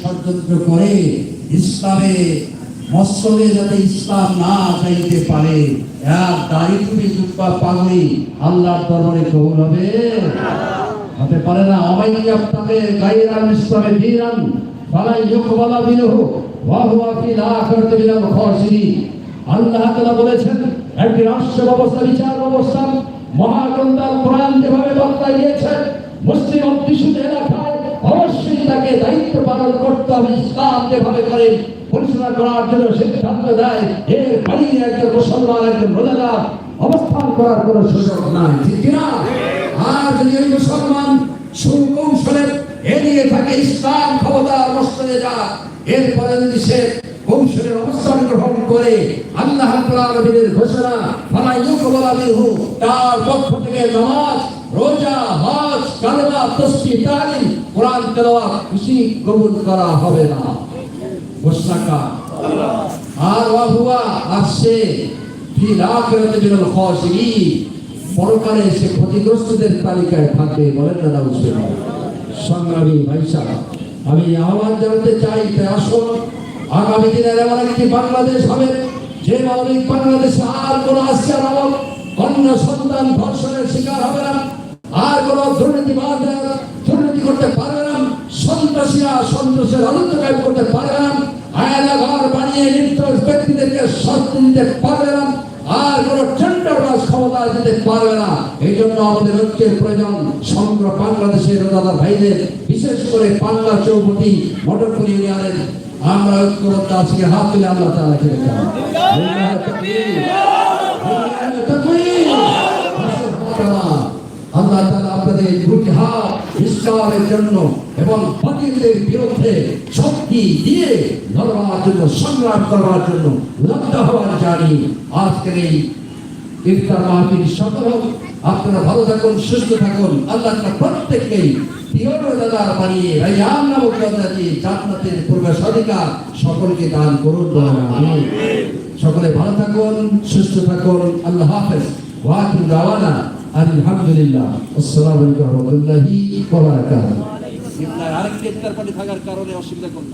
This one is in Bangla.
ষড়যন্ত্র করে, ইসলামে মসলে যাতে ইসলাম না চাইতে পারে, এক দাড়ি জুব্বা আল্লাহর দরবারে কবুল হবে। হতে পারে না অমাইয়া আপনাকে গাইরান ইসলামে আল্লাহ বলেছেন, একটি রাষ্ট্র ব্যবস্থা, বিচার ব্যবস্থা মহাগ্রন্থাল কোরআন যেভাবে মুসলিম অধ্যুষিত এলাকায় অবশ্যই তাকে দায়িত্ব পালন করতে হবে ইসলাম যেভাবে করে পরিচালনা করার জন্য সিদ্ধান্ত দেয়। এর বাইরে একজন মুসলমান, একজন রোজাদার, অবস্থান করার কোনো সুযোগ নাই, ঠিক কিনা? আর যদি ওই মুসলমান সুকৌশলে এড়িয়ে থাকে, ইসলাম ক্ষমতার মস্তরে যা এরপরে যদি সে কৌশলের অবস্থান গ্রহণ করে, আল্লাহ আলমীর ঘোষণা ফালা ইউকবালা মিনহু, তার পক্ষ থেকে নামাজ রোজা, হজ, কালেমা তসবিহ তালিম, কোরআন তেলাওয়াত খুশি কবুল করা হবে না। ঘোষণাকা আর ওয়াহুয়া আসছে ফিল আখিরাতি মিনাল খাসিরিন। পরকালে সে ক্ষতিগ্রস্তদের তালিকায় থাকবে বলেন না দাউদ সংগ্রামী ভাই সাহেব আমি আহ্বান জানাতে চাই, তাই আসুন। আগামী দিনের এমন একটি বাংলাদেশ হবে, যে মানবিক বাংলাদেশে আর কোনো আসিয়ার অভাব অন্য সন্তান ধর্ষণের শিকার হবে না। আর কোনো দুর্নীতিবাদ দুর্নীতি করতে পারবে না। সন্ত্রাসীরা সন্ত্রাসের রাজত্ব করতে পারবে না। আয়না ঘর বানিয়ে নির্দোষ ব্যক্তিদেরকে শাস্তি দিতে পারবে না। আর কোন টেন্ডারবাজ ক্ষমতা দিতে পারবে না। এই জন্য আমাদের ঐক্যের প্রয়োজন। সমগ্র বাংলাদেশের দাদা ভাইদের, বিশেষ করে পাঙ্গা চৌপতি, মটরপুর ইউনিয়নের। আমরা ঐক্যবদ্ধ আজকে হাত তুলে আল্লাহ তাআলা কে দুটি হাত জন্য এবং বাতিলদের বিরুদ্ধে শক্তি দিয়ে লড়বার জন্য সংগ্রাম করবার জন্য হওয়ার জানি আজকের এই ইফতার মাহফিল আপনারা ভালো থাকুন, সুস্থ থাকুন। আল্লাহ প্রত্যেককেই সকলকে দান করুন সকলে ভালো থাকুন, সুস্থ থাকুন। আল্লাহ হাফেজ। আলহামদুলিল্লাহ। আরেকটি থাকার কারণে অসুবিধা করবে